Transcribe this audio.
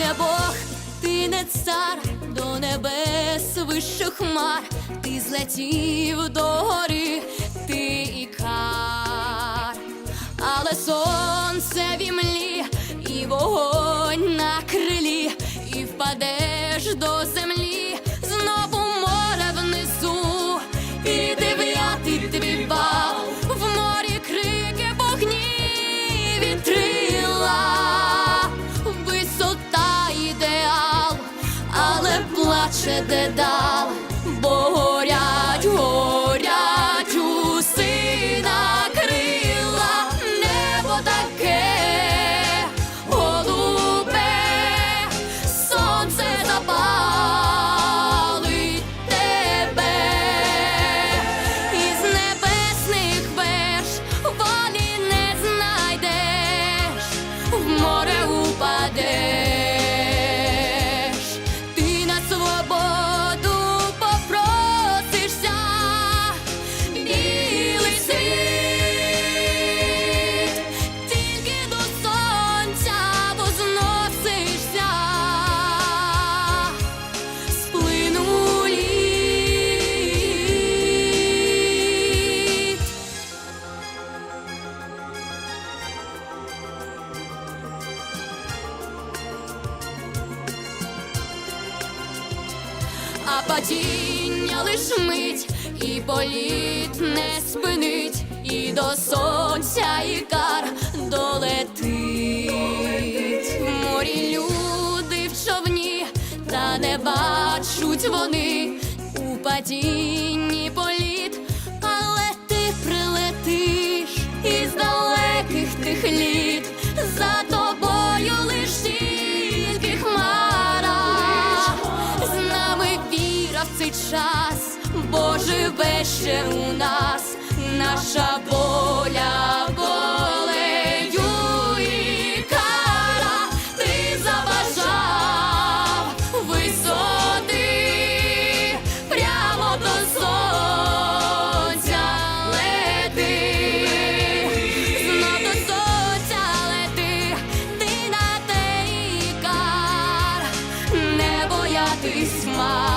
не Бог, ти не цар, до небес вищих хмар, ти злетів до гори, ти ікар, але сонце в імлі, і вогонь на крилі, і впадеш до землі, плаче дедал, а падіння лиш мить, і політ не спинить, і до сонця ікар долетить. В морі люди в човні, та не бачуть вони у падінні час, бо живе ще у нас, наша воля болею. Ти заважав висоти прямо до сонця лети, знов ти на те кар, не боятись ма.